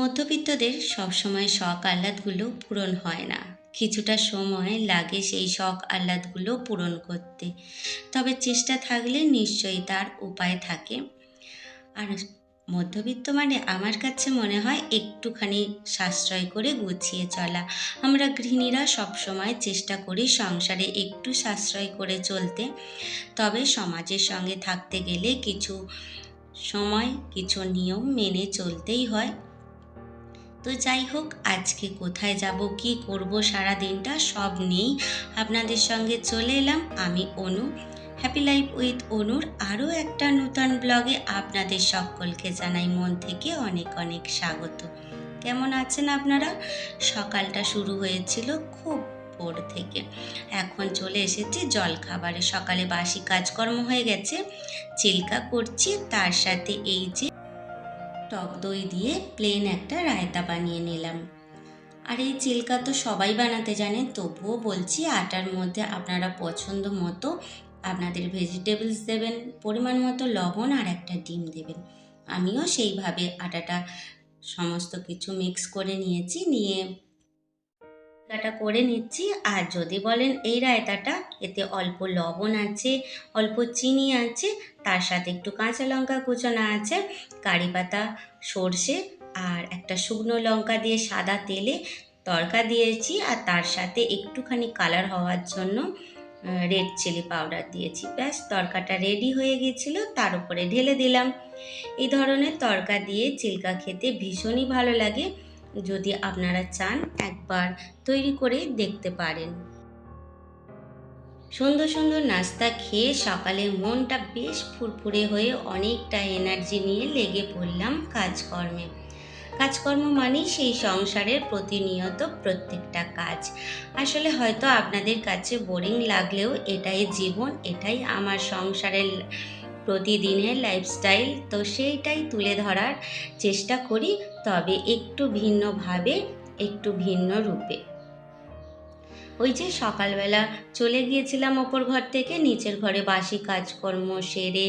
মধ্যবিত্তদের সবসময় শখ আহ্লাদগুলো পূরণ হয় না। কিছুটা সময় লাগে সেই শখ আহ্লাদগুলো পূরণ করতে। তবে চেষ্টা থাকলে নিশ্চয়ই তার উপায় থাকে। আর মধ্যবিত্ত মানে আমার কাছে মনে হয় একটুখানি সাশ্রয় করে গুছিয়ে চলা। আমরা গৃহিণীরা সবসময় চেষ্টা করি সংসারে একটু সাশ্রয় করে চলতে। তবে সমাজের সঙ্গে থাকতে গেলে কিছু সময়, কিছু নিয়ম মেনে চলতেই হয়। তো যাই হোক, আজকে কোথায় যাব, কি করব সারা দিনটা সব নেই আপনাদের সঙ্গে চলে এলাম। আমি অনু হ্যাপি লাইফ উইথ অনুর আরও একটা নূতন ব্লগে আপনাদের সকলকে জানাই মন থেকে অনেক অনেক স্বাগত। কেমন আছেন আপনারা? সকালটা শুরু হয়েছিল খুব ভোর থেকে। এখন চলে এসেছি জল খাবারে সকালে বাসি কাজকর্ম হয়ে গেছে, চিল্কা করছি। তার সাথে এই যে টক দই দিয়ে প্লেন একটা রায়তা বানিয়ে নিলাম। আর এই চিল্কা তো সবাই বানাতে জানে, তবুও বলছি আটার মধ্যে আপনারা পছন্দ মতো আপনাদের ভেজিটেবলস দেবেন, পরিমাণ মতো লবণ আর একটা ডিম দেবেন। আমিও সেইভাবে আটাটা সমস্ত কিছু মিক্স করে নিয়েছি, নিয়ে রায়তাটা করে নিচ্ছি। আর যদি বলেন এই রায়তাটা, এতে অল্প লবণ আছে, অল্প চিনি আছে, তার সাথে একটু কাঁচা লঙ্কা কুচোনো আছে, কারি পাতা, সর্ষে আর একটা শুকনো লঙ্কা দিয়ে সাদা তেলে তরকা দিয়েছি। আর তার সাথে একটুখানি কালার হওয়ার জন্য রেড চিলি পাউডার দিয়েছি। ব্যাস তরকাটা রেডি হয়ে গিয়েছিল তার উপরে ঢেলে দিলাম। এই ধরনের তরকা দিয়ে চিলকা খেতে ভীষণই ভালো লাগে। যদি আপনারা চান একবার তৈরি করে দেখতে পারেন। সুন্দর সুন্দর নাস্তা খেয়ে সকালে মনটা বেশ ফুরফুরে হয়ে অনেকটা এনার্জি নিয়ে লেগে পড়লাম কাজকর্মে। কাজকর্ম মানেই সেই সংসারের প্রতিনিয়ত প্রত্যেকটা কাজ। আসলে হয়তো আপনাদের কাছে বোরিং লাগলেও এটাই জীবন, এটাই আমার সংসারের প্রতিদিনের লাইফস্টাইল তো সেইটাই তুলে ধরার চেষ্টা করি, তবে একটু ভিন্নভাবে, একটু ভিন্ন রূপে। ওই যে সকালবেলা চলে গিয়েছিলাম ওপর ঘর থেকে, নিচের ঘরে বাসি কাজকর্ম সেরে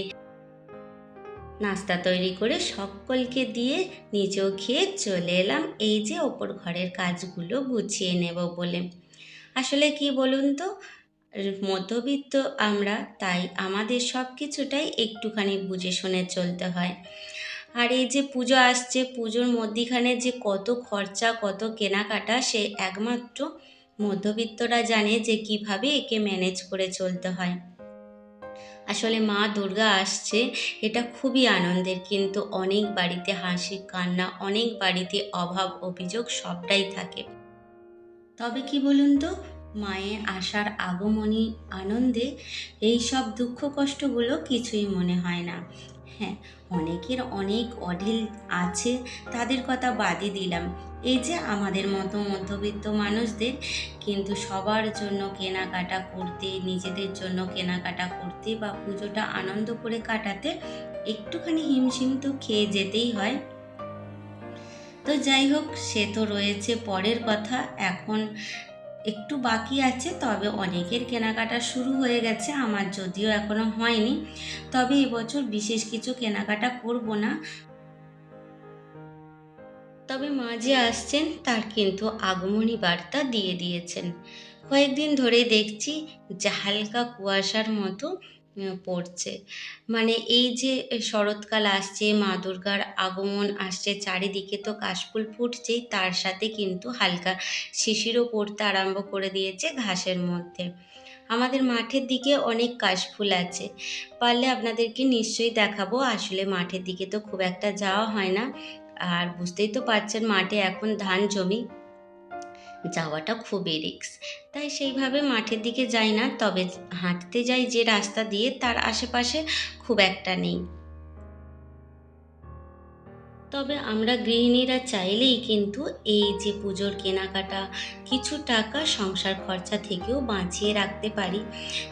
নাস্তা তৈরি করে সকলকে দিয়ে নিজেও খেয়ে চলে এলাম। এই যে ওপর ঘরের কাজগুলো গুছিয়ে নেব বলে। আসলে কি বলুন তো, মধ্যবিত্ত আমরা, তাই আমাদের সব কিছুটাই একটুখানি বুঝে শুনে চলতে হয়। আর এই যে পুজো আসছে, পুজোর মধ্যিখানে যে কত খরচা, কত কেনাকাটা, সে একমাত্র মধ্যবিত্তরা জানে যে কীভাবে একে ম্যানেজ করে চলতে হয়। আসলে মা দুর্গা আসছে, এটা খুবই আনন্দের, কিন্তু অনেক বাড়িতে হাসি, কান্না, অনেক বাড়িতে অভাব, অভিযোগ সবটাই থাকে। তবে কি বলুন তো, মায়ের আসার আগমনী, আনন্দে এই সব দুঃখ কষ্টগুলো কিছুই মনে হয় না। হ্যাঁ অনেকের অনেক অঢিল আছে, তাদের কথা বাদই দিলাম। এই যে আমাদের মতো মধ্যবিত্ত মানুষদের, কিন্তু সবার জন্য কেনাকাটা করতে, নিজেদের জন্য কেনাকাটা করতে বা পুজোটা আনন্দ করে কাটাতে একটুখানি হিমশিম তো খেয়ে যেতেই হয়। তো যাই হোক, সে তো রয়েছে পরের কথা। এখন একটু বাকি আছে, তবে অনেকের কেনাকাটা শুরু হয়ে গেছে, আমার যদিও এখনও হয়নি। তবে এবছর বিশেষ কিছু কেনাকাটা করব না। তবে মা যে আসছেন, তার কিন্তু আগমনী বার্তা দিয়ে দিয়েছেন। কয়েকদিন ধরে দেখছি যে হালকা কুয়াশার মতো পড়ছে। মানে এই যে শরৎকাল আসছে, মা দুর্গার আগমন আসছে, চারিদিকে তো কাশফুল ফুটছেই, তার সাথে কিন্তু হালকা শিশিরও পড়তে আরম্ভ করে দিয়েছে ঘাসের মধ্যে। আমাদের মাঠের দিকে অনেক কাশফুল আছে। পারলে আপনাদেরকে নিশ্চয়ই দেখাবো, আসলে মাঠের দিকে তো খুব একটা যাওয়া হয় না। আর বুঝতেই তো পারছেন, মাঠে এখন ধান জমি। যাওয়াটা খুবই রিক্স তাই সেইভাবে মাঠের দিকে যাই না, তবে হাঁটতে যাই যে রাস্তা দিয়ে, তার আশেপাশে খুব একটা নেই। তবে আমরা গৃহিণীরা চাইলেই কিন্তু এই যে পুজোর কেনাকাটা, কিছু টাকা সংসার খরচা থেকেও বাঁচিয়ে রাখতে পারি।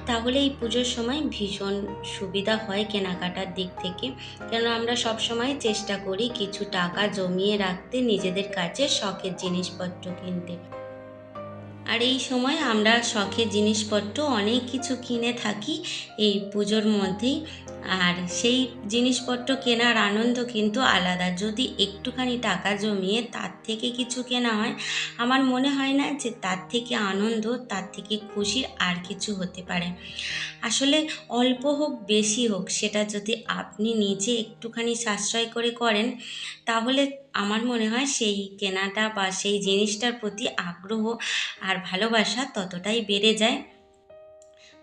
তাহলে এই পুজোর সময় ভীষণ সুবিধা হয় কেনাকাটার দিক থেকে। কেন আমরা সব সময় চেষ্টা করি কিছু টাকা জমিয়ে রাখতে, নিজেদের কাছে শখের জিনিসপত্র কিনতে। আর এই সময় আমরা শখের জিনিসপত্র অনেক কিছু কিনে থাকি এই পুজোর মধ্যেই। আর সেই জিনিসপত্র কেনার আনন্দ কিন্তু আলাদা। যদি একটুখানি টাকা জমিয়ে তার থেকে কিছু কেনা হয়, আমার মনে হয় না যে তার থেকে আনন্দ, তার থেকে খুশির আর কিছু হতে পারে। আসলে অল্প হোক, বেশি হোক, সেটা যদি আপনি নিজে একটুখানি সাশ্রয় করে করেন, তাহলে আমার মনে হয় সেই কেনাটা বা সেই জিনিসটার প্রতি আগ্রহ আর ভালোবাসা ততটাই বেড়ে যায়।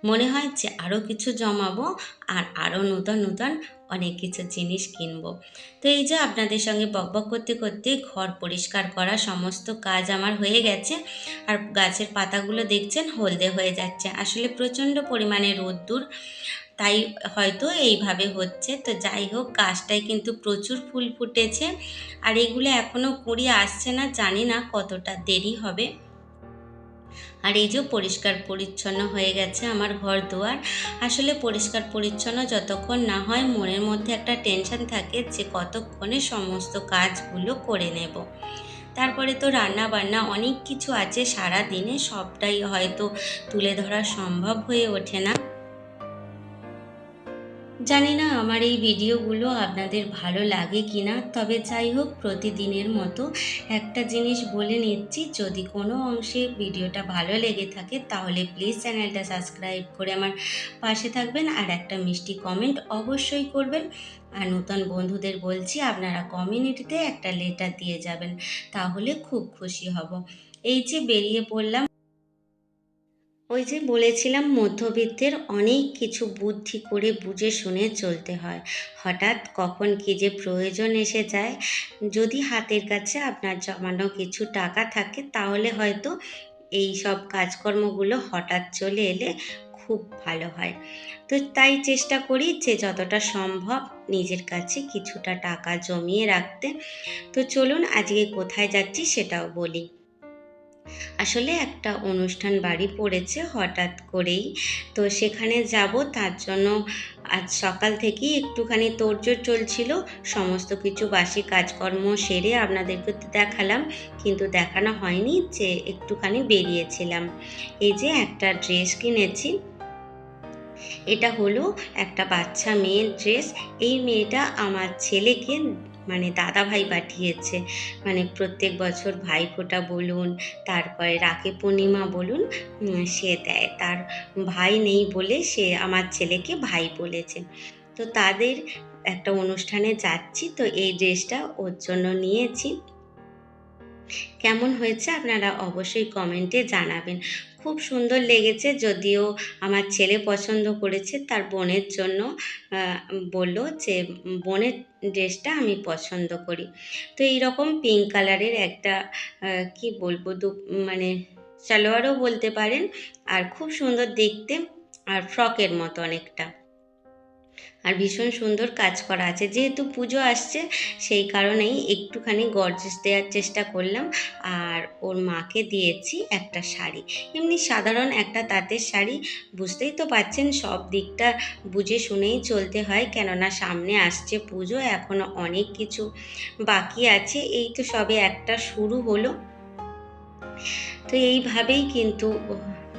মনে হয় যে আরও কিছু জমাবো আর আরও নূতন নূতন অনেক কিছু জিনিস কিনবো। তো এই যে আপনাদের সঙ্গে বকবক করতে করতে ঘর পরিষ্কার করা সমস্ত কাজ আমার হয়ে গেছে আর গাছের পাতাগুলো দেখছেন হলদে হয়ে যাচ্ছে। আসলে প্রচণ্ড পরিমাণে রোদ্দুর তাই হয়তো এইভাবে হচ্ছে। তো যাই হোক, গাছটায় কিন্তু প্রচুর ফুল ফুটেছে। আর এগুলো এখনও কুড়িয়ে আসছে না, জানি না কতটা দেরি হবে। আর এই যে পরিষ্কার পরিচ্ছন্ন হয়ে গেছে আমার ঘর দুয়ার। আসলে পরিষ্কার পরিচ্ছন্ন যতক্ষণ না হয় মনের মধ্যে একটা টেনশন থাকে যে কতক্ষণে সমস্ত কাজগুলো করে নেব। তারপরে তো রান্না বান্না অনেক কিছু আছে সারা দিনে সবটাই হয়তো তুলে ধরা সম্ভব হয়ে ওঠে না। জানি না আমার এই ভিডিওগুলো আপনাদের ভালো লাগে কি না, তবে যাই হোক, প্রতিদিনের মতো একটা জিনিস বলে নিচ্ছি, যদি কোনো অংশে ভিডিওটা ভালো লেগে থাকে, তাহলে প্লিজ চ্যানেলটা সাবস্ক্রাইব করে আমার পাশে থাকবেন আর একটা মিষ্টি কমেন্ট অবশ্যই করবেন। আর নতুন বন্ধুদের বলছি, আপনারা কমিউনিটিতে একটা লেটার দিয়ে যাবেন, তাহলে খুব খুশি হব। এই যে বেরিয়ে পড়লাম ওই যে বলেছিলাম, মধ্যবিত্তের অনেক কিছু বুদ্ধি করে বুঝে শুনে চলতে হয়। হঠাৎ কখন কী যে প্রয়োজন এসে যায়। যদি হাতের কাছে আপনার জমানো কিছু টাকা থাকে, তাহলে হয়তো এই সব কাজকর্মগুলো হঠাৎ চলে এলে খুব ভালো হয়। তো তাই চেষ্টা করি যে যতটা সম্ভব নিজের কাছে কিছুটা টাকা জমিয়ে রাখতে। তো চলুন আজকে কোথায় যাচ্ছি সেটাও বলি। আসলে একটা অনুষ্ঠান বাড়ি পড়েছে হঠাৎ করেই। তো সেখানে যাব, তার জন্য আজ সকাল থেকেই একটুখানি তোড়জোড় চলছিল। সমস্ত কিছু, বাসি কাজকর্ম সেরে আপনাদেরকে দেখালাম, কিন্তু দেখানো হয়নি যে একটুখানি বেরিয়েছিলাম। এই যে একটা ড্রেস কিনেছি, এটা হলো একটা বাচ্চা মেয়ের ড্রেস। এই মেয়েটা আমার ছেলেকে মানে দাদা ভাই পাঠিয়েছে। মানে প্রত্যেক বছর ভাইফোঁটা বলুন, তারপরে রাখি পূর্ণিমা বলুন সে দেয়। তার ভাই নেই বলে সে আমার ছেলেকে ভাই বলেছে। তো তাদের একটা অনুষ্ঠানে যাচ্ছি। তো এই ড্রেসটা ওর জন্য নিয়েছি। কেমন হয়েছে আপনারা অবশ্যই কমেন্টে জানাবেন। খুব সুন্দর লেগেছে যদিও আমার ছেলে পছন্দ করেছে, তার বোনের জন্য বলল যে বোনের ড্রেসটা আমি পছন্দ করি। তো এইরকম পিঙ্ক কালারের একটা কি বলব, দু মানে সালোয়ারও বলতে পারেন, আর খুব সুন্দর দেখতে, আর ফ্রকের মতো অনেকটা। আর ভীষণ সুন্দর কাজ করা আছে। যেহেতু পুজো আসছে, সেই কারণেই একটুখানি গর্জেস দেওয়ার চেষ্টা করলাম। আর ওর মাকে দিয়েছি একটা শাড়ি। এমনি সাধারণ একটা তাঁতের শাড়ি। বুঝতেই তো পাচ্ছেন, সব দিকটা বুঝে শুনেই চলতে হয়। কেননা সামনে আসছে পুজো এখনও অনেক কিছু বাকি আছে। এই তো সবে একটা শুরু হলো। তো এইভাবেই কিন্তু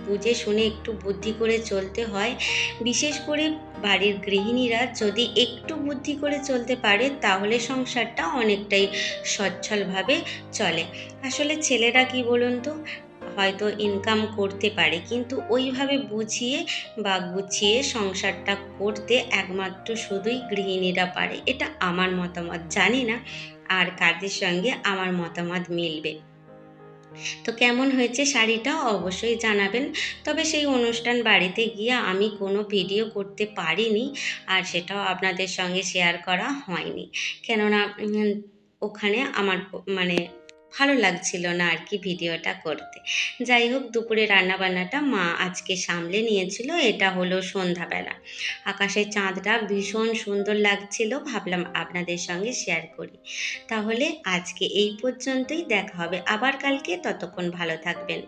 বুঝে শুনে একটু বুদ্ধি করে চলতে হয়। বিশেষ করে বাড়ির গৃহিণীরা যদি একটু বুদ্ধি করে চলতে পারে, তাহলে সংসারটা অনেকটাই সচ্ছলভাবে চলে। আসলে ছেলেরা কি বলুন তো? হয়তো ইনকাম করতে পারে, কিন্তু ওইভাবে বুঝিয়ে বা গুছিয়ে সংসারটা করতে একমাত্র শুধুই গৃহিণীরা পারে। এটা আমার মতামত, জানি না। আর কাদের সঙ্গে আমার মতামত মিলবে? তো কেমন হয়েছে শাড়িটা অবশ্যই জানাবেন। তবে সেই অনুষ্ঠান বাড়িতে গিয়ে আমি কোনো ভিডিও করতে পারিনি আর সেটাও আপনাদের সঙ্গে শেয়ার করা হয়নি। কেননা ওখানে আমার মানে ভালো লাগছিল না আর কি ভিডিওটা করতে। যাই হোক, দুপুরে রান্নাবান্নাটা মা আজকে সামলে নিয়েছিল, এটা হলো সন্ধ্যাবেলা। আকাশের চাঁদটা ভীষণ সুন্দর লাগছিল, ভাবলাম আপনাদের সঙ্গে শেয়ার করি। তাহলে আজকে এই পর্যন্তই, দেখা হবে আবার কালকে, ততক্ষণ ভালো থাকবেন।